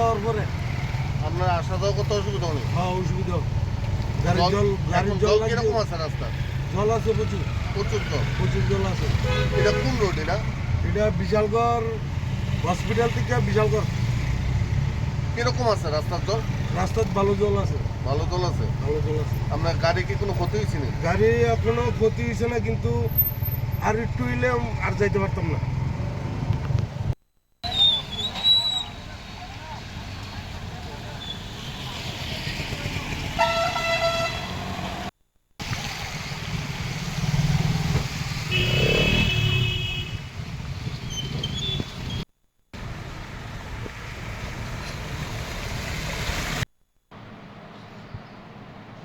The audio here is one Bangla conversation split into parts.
বৃষ্টি পরে আপনার আসা যাওয়া কত অসুবিধা নেই হ্যাঁ অসুবিধা গাড়ির জল- গাড়ির জল জল কীরকম আছে রাস্তা জল আছে প্রচুর। প্রচুর জল? প্রচুর জল আছে। এটা কোন রোড এটা? এটা বিশালগড় হসপিটাল থেকে বিশালগড়। কীরকম আছে রাস্তার জল? রাস্তার ভালো জল আছে। ভালো জল আছে? ভালো জল আছে। আপনার গাড়ি কি কোনো ক্ষতি হয়েছে নি গাড়ি এখনও ক্ষতি হয়েছে না কিন্তু আর একটু হইলে আর যাইতে পারতাম না।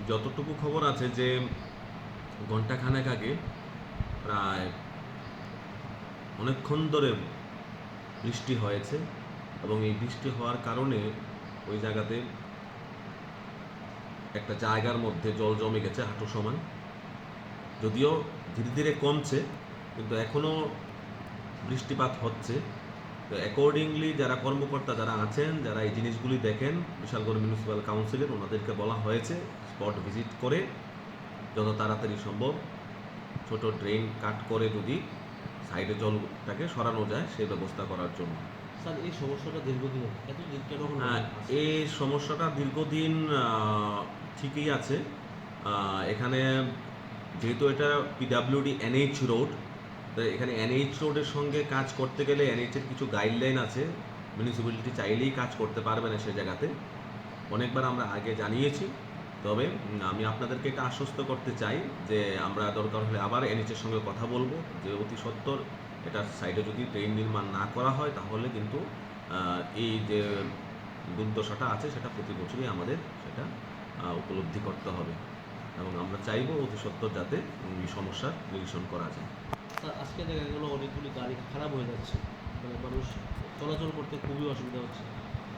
যতটুকু খবর আছে যে ঘণ্টা খানেক আগে প্রায় অনেকক্ষণ ধরে বৃষ্টি হয়েছে এবং এই বৃষ্টি হওয়ার কারণে ওই জায়গাতে একটা জায়গার মধ্যে জল জমে গেছে হাঁটু সমান। যদিও ধীরে ধীরে কমছে, কিন্তু এখনও বৃষ্টিপাত হচ্ছে। তো অ্যাকর্ডিংলি যারা কর্মকর্তা যারা আছেন, যারা এই জিনিসগুলি দেখেন, বিশালগড় মিউনিসিপ্যাল কাউন্সিলের ওনাদেরকে বলা হয়েছে স্পট ভিজিট করে যত তাড়াতাড়ি সম্ভব ছোট ড্রেন কাট করে যদি সাইডে জলটাকে সরানো যায় সেই ব্যবস্থা করার জন্য। স্যার এই সমস্যাটা দীর্ঘদিন এতদিন কেন না? হ্যাঁ, এই সমস্যাটা দীর্ঘদিন ঠিকই আছে। এখানে যেহেতু এটা পিডাব্লিউডি এনএইচ রোড তো এখানে এনএইচ রোডের সঙ্গে কাজ করতে গেলে এনএইচ এর কিছু গাইডলাইন আছে। মিউনিসিপ্যালিটি চাইলেই কাজ করতে পারবে না সে জায়গাতে। অনেকবার আমরা আগে জানিয়েছি। তবে আমি আপনাদেরকে এটা আশ্বস্ত করতে চাই যে আমরা দরকার হলে আবার এনএইচের সঙ্গে কথা বলব, যে অতি সত্বর এটার সাইডে যদি ট্রেন নির্মাণ না করা হয় তাহলে কিন্তু এই যে দুর্দশাটা আছে সেটা প্রতি বছরই আমাদের সেটা উপলব্ধি করতে হবে। এবং আমরা চাইব অতি সত্বর যাতে এই সমস্যার নিরসন করা যায়। আজকে দেখা গেল অনেকগুলি গাড়ি খারাপ হয়ে যাচ্ছে মানে মানুষ চলাচল করতে খুবই অসুবিধা হচ্ছে।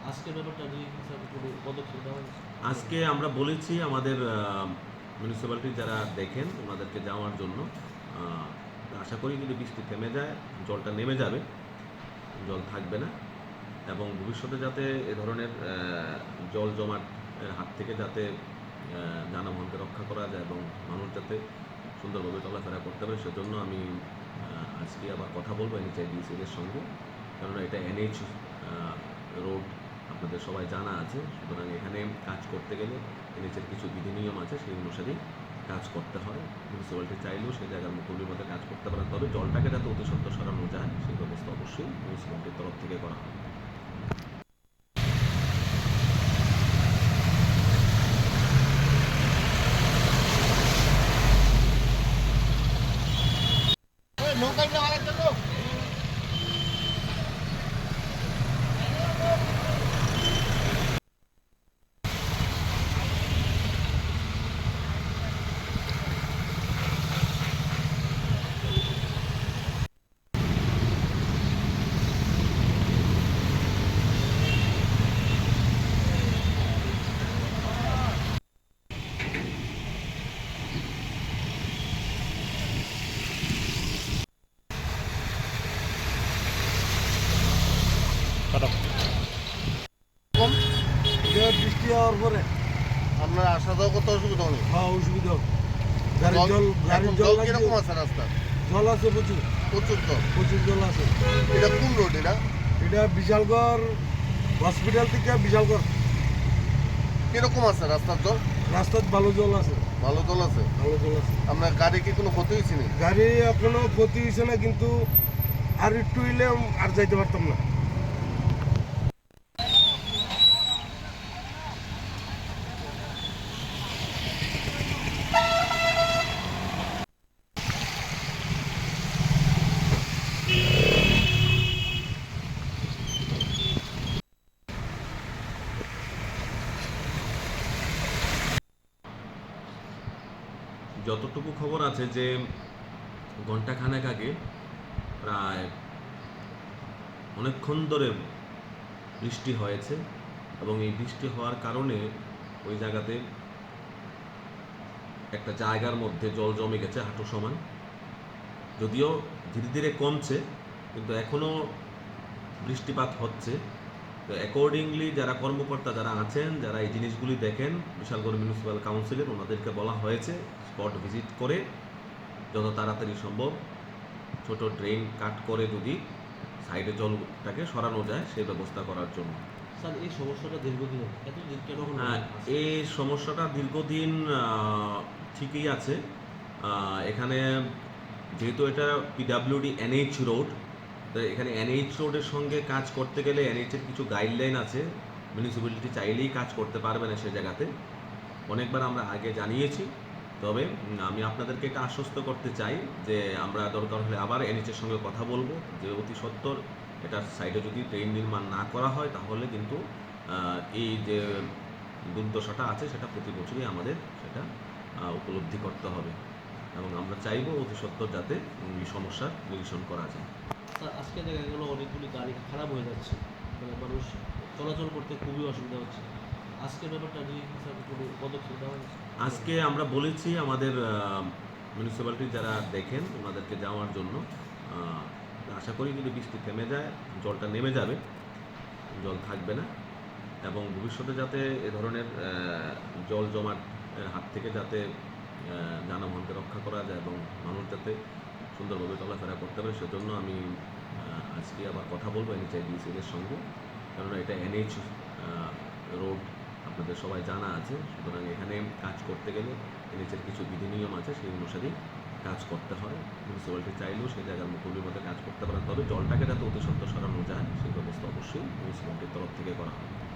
আজকের ব্যাপারটা নিয়ে পদক্ষেপ দেওয়া হয়েছে? আজকে আমরা বলেছি আমাদের মিউনিসিপ্যালিটি যারা দেখেন ওনাদেরকে যাওয়ার জন্য আশা করি যদি বৃষ্টি থেমে যায়, জলটা নেমে যাবে, জল থাকবে না এবং ভবিষ্যতে যাতে এ ধরনের জল জমাট এর হাত থেকে যাতে যানবাহনকে রক্ষা করা যায় এবং মানুষ যাতে সুন্দরভাবে চলাফেরা করতে পারে, সেজন্য আমি আজকে আবার কথা বলব এনএচআইডিসির সঙ্গে। কেননা এটা এনএইচ রোড আপনাদের সবাই জানা আছে। সুতরাং এখানে কাজ করতে গেলে এনএচের কিছু বিধি নিয়ম আছে, সেই অনুসারেই কাজ করতে হয়। মিউনিসিপ্যালিটি চাইলেও সেই জায়গার মুখগুলির মধ্যে কাজ করতে পারে, তবে জলটাকে যাতে অতি সত্য সরানো যায়, সেই ব্যবস্থা অবশ্যই মিউনিসিপ্যালিটির তরফ থেকে করা হবে এটা বৃষ্টি হওয়ার পরে আপনার আসা যাওয়া অসুবিধা নেই হ্যাঁ অসুবিধা গাড়ির জল- গাড়ির কীরকম আছে রাস্তা জল আছে প্রচুর। প্রচুর জল? প্রচুর জল আছে। এটা কোন রোড এটা? এটা বিশালগড় হসপিটাল থেকে বিশালগড়। কীরকম আছে রাস্তার জল? রাস্তার ভালো জল আছে। ভালো জল আছে? ভালো জল আছে। আপনার গাড়ি কি কোনো ক্ষতি হয়েছে নি গাড়ি এখনও ক্ষতি হয়েছে না কিন্তু আর একটু হইলে আর যাইতে পারতাম না। যতটুকু খবর আছে যে ঘণ্টা খানেক আগে প্রায় অনেকক্ষণ ধরে বৃষ্টি হয়েছে এবং এই বৃষ্টি হওয়ার কারণে ওই জায়গাতে একটা জায়গার মধ্যে জল জমে গেছে হাঁটু সমান। যদিও ধীরে ধীরে কমছে, কিন্তু এখনও বৃষ্টিপাত হচ্ছে। তো অ্যাকর্ডিংলি যারা কর্মকর্তা যারা আছেন যারা এই জিনিসগুলি দেখেন বিশালগড় মিউনিসিপ্যাল কাউন্সিলের ওনাদেরকে বলা হয়েছে স্পট ভিজিট করে যত তাড়াতাড়ি সম্ভব ছোট ড্রেন কাট করে যদি সাইডে জলটাকে সরানো যায় সেই ব্যবস্থা করার জন্য। স্যার এই সমস্যাটা দীর্ঘদিন হ্যাঁ, এই সমস্যাটা দীর্ঘদিন ঠিকই আছে। এখানে যেহেতু এটা পিডাব্লিউডি এনএইচ রোড তো এখানে এনএইচ রোডের সঙ্গে কাজ করতে গেলে এনএইচের কিছু গাইডলাইন আছে। মিউনিসিপ্যালিটি চাইলেই কাজ করতে পারবে না সে জায়গাতে। অনেকবার আমরা আগে জানিয়েছি। তবে আমি আপনাদেরকে এটা আশ্বস্ত করতে চাই যে আমরা দরকার হলে আবার এনএইচের সঙ্গে কথা বলব। যে অতি সত্বর এটার সাইডে যদি ট্রেন নির্মাণ না করা হয়, তাহলে কিন্তু এই যে দুর্দশাটা আছে, সেটা প্রতি বছরই আমাদের সেটা উপলব্ধি করতে হবে। এবং আমরা চাইব অতি সত্বর যাতে সমস্যার নিরসন করা যায়। স্যার আজকে দেখা গেল অনেকগুলি গাড়ি খারাপ হয়ে যাচ্ছে। মানে মানুষ চলাচল করতে খুবই অসুবিধা হচ্ছে। আজকের ব্যাপারটা নিয়ে স্যার কোনো পদক্ষেপ হয়েছে আজকে আমরা বলেছি আমাদের মিউনিসিপ্যালিটি যারা দেখেন ওনাদেরকে যাওয়ার জন্য আশা করি যদি বৃষ্টি থেমে যায়, জলটা নেমে যাবে, জল থাকবে না, এবং ভবিষ্যতে যাতে এ ধরনের জল জমার হাত থেকে যাতে যানবাহনকে রক্ষা করা যায় এবং মানুষ যাতে সুন্দরভাবে চলাফেরা করতে পারে সেজন্য আমি আজকে আবার কথা বলব এনএচআইডিসির সঙ্গে। কেননা এটা এনএইচ রোড আপনাদের সবাই জানা আছে। সুতরাং এখানে কাজ করতে গেলে এনএচের কিছু বিধি নিয়ম আছে, সেই অনুসারেই কাজ করতে হয়। মিউনিসিপ্যালিটি চাইলেও সেই জায়গার মুখগুলির মধ্যে কাজ করতে পারে তবে জলটাকে যাতে অতি সত্ত্বর সরানো যায়, সেই ব্যবস্থা অবশ্যই মিউনিসিপ্যালিটির তরফ থেকে করা হবে।